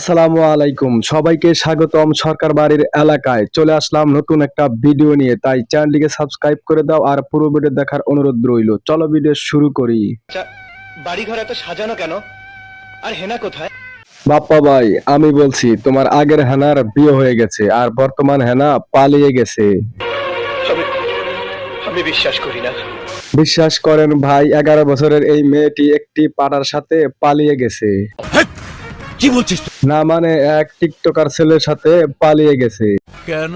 আসসালামু আলাইকুম। সবাইকে স্বাগতম সরকার বাড়ির এলাকায়। চলে আসলাম নতুন একটা ভিডিও নিয়ে। তাই চ্যানেলটিকে সাবস্ক্রাইব করে দাও আর পুরো ভিডিও দেখার অনুরোধ রইল। চলো ভিডিও শুরু করি। আচ্ছা বাড়ি ঘর এত সাজানো কেন? আর হেনা কোথায়? বাপ্পা ভাই আমি বলছি তোমার আগের হেনার বিয়ে হয়ে গেছে আর বর্তমান হেনা পালিয়ে গেছে। আমি আমি বিশ্বাস করি না। বিশ্বাস করেন ভাই এগারো বছরের এই মেয়েটি একটি পাড়ার সাথে পালিয়ে গেছে। কি বলছিস না মানে এক টিকটকার ছেলের সাথে পালিয়ে গেছে। কেন?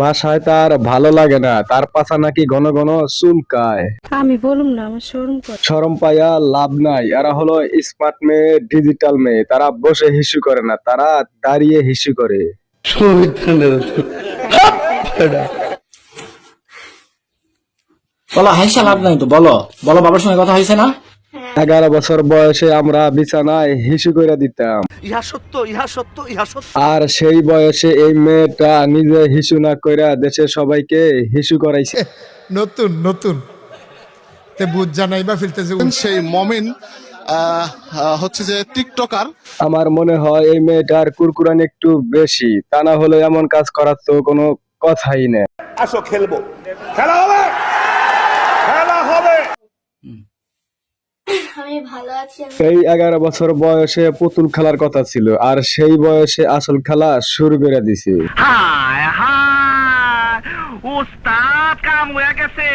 বাসায় তার ভালো লাগে না তার পাছা নাকি ঘন ঘন চুলকায়। আমি বলুম না আমার শোরুম করে। সরম পাইয়া লাভ নাই এরা হলো স্মার্ট মেয়ে ডিজিটাল মেয়ে। তারা বসে হিসু করে না তারা দাঁড়িয়ে হিসু করে। বলো হাইসা লাভ নাই তো বলো। বলো বাবার সঙ্গে কথা হয়েছে না? এগারো বছর বয়সে আমরা বিছানায় হিসু করে দিতাম। ইহা সত্য ইহা সত্য ইহা সত্য। আর সেই বয়সে এই মেয়েটা নিজে হিসু না কইরা দেশের সবাইকে হিসু করাইছে। নতুন নতুন। তে বুঝ জানাই বা ফিরতেছে সেই মমিন হচ্ছে যে টিকটকার। আমার মনে হয় এই মেয়েটার কুরকুরানি একটু বেশি। তা না হলে এমন কাজ করার তো কোনো কথাই নেই। আমি ভালো আছি আমি এগারো বছর বয়সে পুতুল খেলার কথা ছিল আর সেই বয়সে আসল খেলা শুরু করে দিছে। হায় হায় ওস্তাদ কাম হয়ে গেছে।